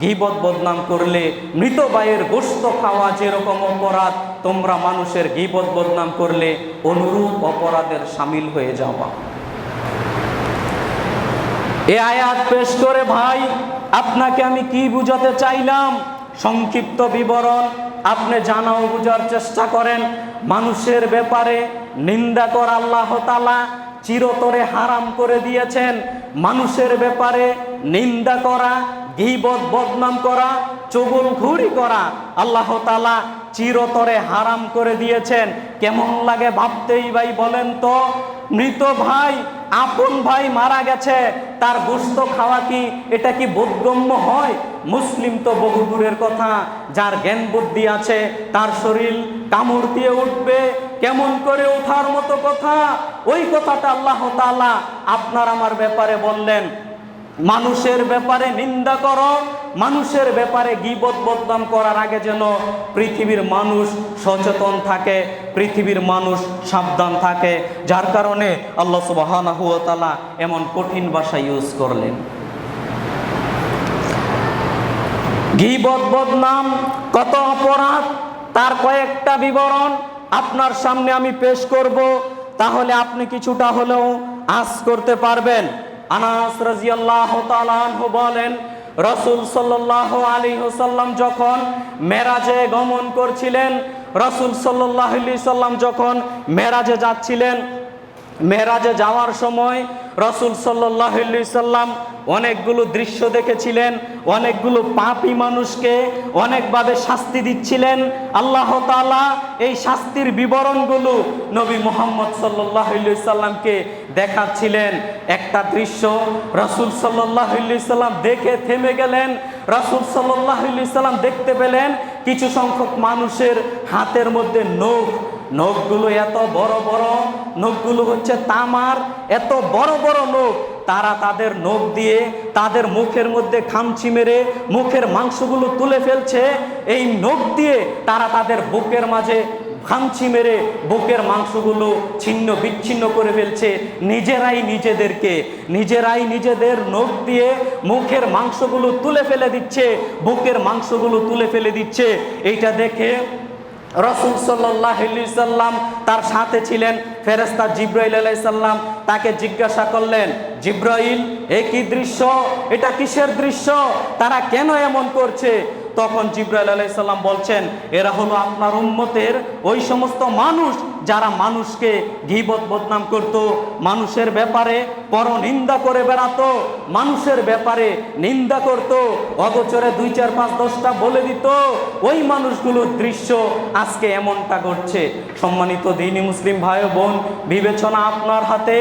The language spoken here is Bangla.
গিবত বদনাম করলে মৃত ভাইয়ের গোস্ত খাওয়া যেরকম অপরাধ, তোমরা মানুষের গিবত বদনাম করলে অনুরূপ অপরাধের সামিল হয়ে যাওয়া। এ আয়াত পেশ করে, ভাই, আপনাকে আমি কি বুঝাতে চাইলাম? সংক্ষিপ্ত বিবরণ, আপনি জানাও, বুঝার চেষ্টা করেন। মানুষের ব্যাপারে নিন্দা কর আল্লাহ তালা চিরতরে হারাম করে দিয়েছেন। মানুষের ব্যাপারে নিন্দা করা গিবত, বদনাম করা চগুল ঘুরি করা, আল্লাহ তালা চিরতরে হারাম করে দিয়েছেন। কেমন লাগে ভাবতেই ভাই বলেন তো? মৃত ভাই, আপন ভাই মারা গেছে, তার গোস্ত খাওয়া কি, এটা কি বোধগম্য হয়? মুসলিম তো বহু দূরের কথা, যার জ্ঞান বুদ্ধি আছে, তার শরীর কামড় দিয়ে উঠবে, কেমন করে ওঠার মতো কথা? ওই কথাটা আল্লাহ তাআলা আপনার আমার ব্যাপারে বললেন। মানুষের ব্যাপারে নিন্দা করো, মানুষের ব্যাপারে গিবত বদনাম করার আগে যেন পৃথিবীর মানুষ সচেতন থাকে, পৃথিবীর মানুষ সাবধান থাকে। যার কারণে আল্লাহ সুবহানাহু এমন কঠিন ভাষা ইউজ করলেন। গিবত বদনাম কত অপরাধ? তার কয়েকটা বিবরণ আপনার সামনে আমি পেশ করব। তাহলে আপনি কিছুটা হলেও আস করতে পারবেন। আনাস রাজিয়াল্লাহ তালানহু বলেন, রসুল সাল্লাহ আলী সাল্লাম যখন মেরাজে গমন করছিলেন, রসুল সাল্লাহ সাল্লাম যখন মেরাজে যাচ্ছিলেন মেহরাজে যাওয়ার সময় রসুল সাল্লাম অনেকগুলো দৃশ্য দেখেছিলেন, অনেকগুলো পাপী মানুষকে অনেকভাবে শাস্তি দিচ্ছিলেন। আল্লাহ তাআলা এই শাস্তির বিবরণগুলো নবী মোহাম্মদ সাল্লাহ সাল্লামকে দেখাচ্ছিলেন। একটা দৃশ্য, রসুল সাল্লাহ সাল্লাম দেখে থেমে গেলেন, রসুল সাল্লাহ সাল্লাম দেখতে পেলেন কিছু সংখ্যক মানুষের হাতের মধ্যে নখ নখগুলো এত বড় বড়, নখগুলো হচ্ছে তামার। এত বড় বড় নখ, তারা তাদের নখ দিয়ে তাদের মুখের মধ্যে খামচি মেরে মুখের মাংসগুলো তুলে ফেলছে। এই নখ দিয়ে তারা তাদের বুকের মাঝে খামচি মেরে বুকের মাংসগুলো ছিন্ন বিচ্ছিন্ন করে ফেলছে। নিজেরাই নিজেদেরকে, নিজেরাই নিজেদের নখ দিয়ে মুখের মাংসগুলো তুলে ফেলে দিচ্ছে, বুকের মাংসগুলো তুলে ফেলে দিচ্ছে। এইটা দেখে রসুল সাল্লাম তার সাথে ছিলেন ফেরেস্তা জিব্রাইল আলাইসাল্লাম তাকে জিজ্ঞাসা করলেন, জিব্রাইল, এ কি দৃশ্য? এটা কিসের দৃশ্য? তারা কেন এমন করছে? তখন জিব্রাইল আলাইসাল্লাম বলছেন, এরা হলো আপনার উম্মতের ওই সমস্ত মানুষ যারা মানুষকে ঘিবত বদনাম করত। মানুষের ব্যাপারে পর নিন্দা করে বেড়াতো, মানুষের ব্যাপারে নিন্দা করত। অগোচরে দুই, চার, পাঁচ, দশটা বলে দিত, ওই মানুষগুলোর দৃশ্য আজকে এমনটা ঘটছে। সম্মানিত দিনী মুসলিম ভাই বোন, বিবেচনা আপনার হাতে।